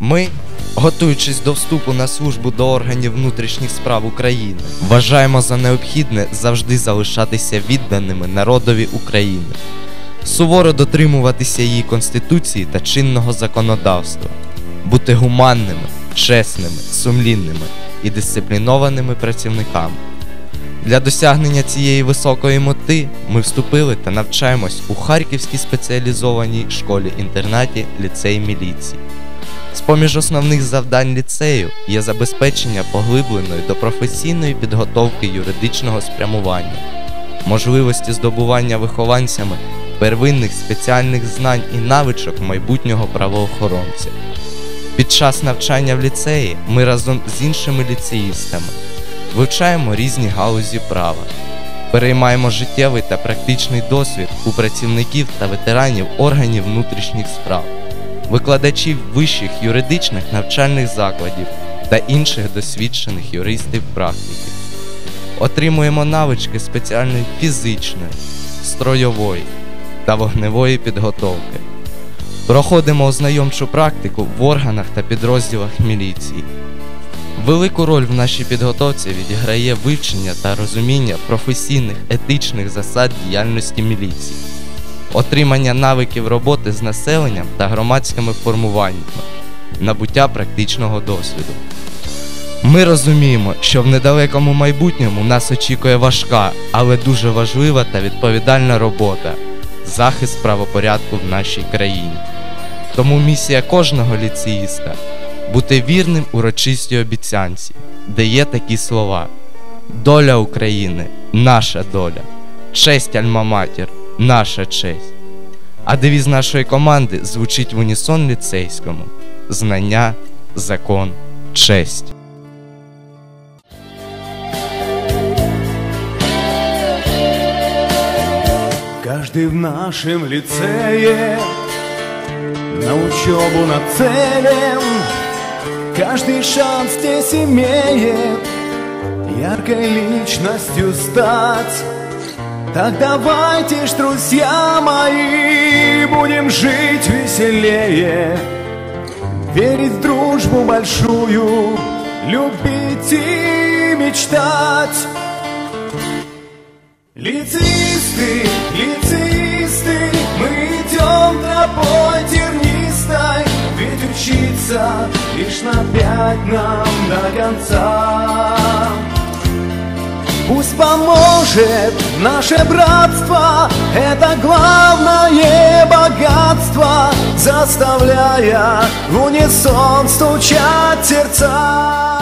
Ми, готуючись до вступу на службу до органів внутрішніх справ України, вважаємо за необхідне завжди залишатися відданими народові України, суворо дотримуватися її конституції та чинного законодавства, бути гуманними, чесними, сумлінними і дисциплінованими працівниками. Для досягнення цієї високої мети ми вступили та навчаємось у Харківській спеціалізованій школі-інтернаті ліцей міліції. З-поміж основних завдань ліцею є забезпечення поглибленої до професійної підготовки юридичного спрямування, можливості здобування вихованцями первинних спеціальних знань і навичок майбутнього правоохоронця. Під час навчання в ліцеї ми разом з іншими ліцеїстами вивчаємо різні галузі права, переймаємо життєвий та практичний досвід у працівників та ветеранів органів внутрішніх справ, викладачів вищих юридичних навчальних закладів та інших досвідчених юристів-практиків. Отримуємо навички спеціальної фізичної, стройової та вогневої підготовки. Проходимо ознайомчу практику в органах та підрозділах міліції. Велику роль в нашій підготовці відіграє вивчення та розуміння професійних етичних засад діяльності міліції, отримання навиків роботи з населенням та громадськими формуваннями, набуття практичного досвіду. Ми розуміємо, що в недалекому майбутньому нас очікує важка, але дуже важлива та відповідальна робота захист правопорядку в нашій країні. Тому місія кожного ліцеїста бути вірним урочистій обіцянці, де є такі слова: Доля України наша доля, честь Альма-Матір наша честь. А девіз нашої команди звучить в унісон ліцейському: знання, закон, честь. Каждый в нашем лицее на учебу нацелен, каждый шанс здесь имеет яркой личностью стать. так давайте ж, друзья мои, будем жить веселее, верить в дружбу большую, любить и мечтать. Лицеисты, лицеисты, мы идем тропой тернистой, ведь учиться лишь на пять нам до конца. Пусть поможет наше братство, это главное богатство, заставляя в унисон стучать сердца.